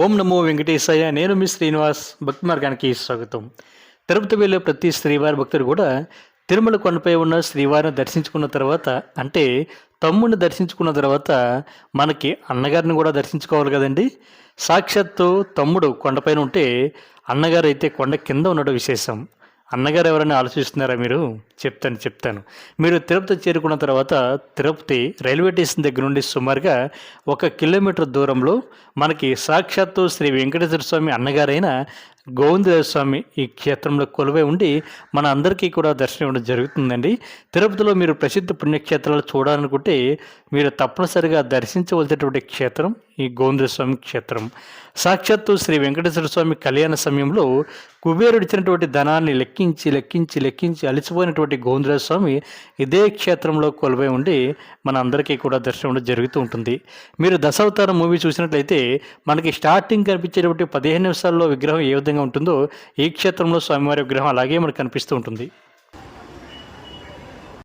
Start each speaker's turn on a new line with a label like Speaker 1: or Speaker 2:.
Speaker 1: ఓం నమో వెంకటేశయ్య నేను మీ శ్రీనివాస్ భక్తి మార్గానికి స్వాగతం. తిరుపతి వెళ్ళే ప్రతి శ్రీవారి భక్తుడు కూడా తిరుమల కొండపై ఉన్న శ్రీవారిని దర్శించుకున్న తర్వాత అంటే తమ్ముడిని దర్శించుకున్న తర్వాత మనకి అన్నగారిని కూడా దర్శించుకోవాలి కదండి? సాక్షాత్తు తమ్ముడు కొండపైన ఉంటే అన్నగారు అయితే కొండ కింద ఉండడం విశేషం. అన్నగారు ఎవరైనా ఆలోచిస్తున్నారా మీరు? చెప్తాను చెప్తాను. మీరు తిరుపతి చేరుకున్న తర్వాత తిరుపతి రైల్వే స్టేషన్ దగ్గర నుండి సుమారుగా ఒక కిలోమీటర్ దూరంలో మనకి సాక్షాత్తు శ్రీ వెంకటేశ్వర స్వామి అన్నగారైన గోవిందరాజ స్వామి ఈ క్షేత్రంలో కొలువై ఉండి మన అందరికీ కూడా దర్శనం ఇవ్వడం జరుగుతుందండి. తిరుపతిలో మీరు ప్రసిద్ధ పుణ్యక్షేత్రాలు చూడాలనుకుంటే మీరు తప్పనిసరిగా దర్శించవలసినటువంటి క్షేత్రం ఈ గోవిందరాజ స్వామి క్షేత్రం. సాక్షాత్తు శ్రీ వెంకటేశ్వర స్వామి కళ్యాణ సమయంలో కుబేరుడు ఇచ్చినటువంటి ధనాన్ని లెక్కించి లెక్కించి లెక్కించి అలసిపోయినటువంటి గోవిందరాజ స్వామి ఇదే క్షేత్రంలో కొలువై ఉండి మన అందరికీ కూడా దర్శనం ఇవ్వడం జరుగుతూ ఉంటుంది. మీరు దశావతారం మూవీ చూసినట్లయితే మనకి స్టార్టింగ్ కనిపించేటువంటి పదిహేను నిమిషాల్లో విగ్రహం ఏ విధంగా విధంగా ఉంటుందో ఈ క్షేత్రంలో స్వామివారి విగ్రహం అలాగే మనకు కనిపిస్తూ ఉంటుంది.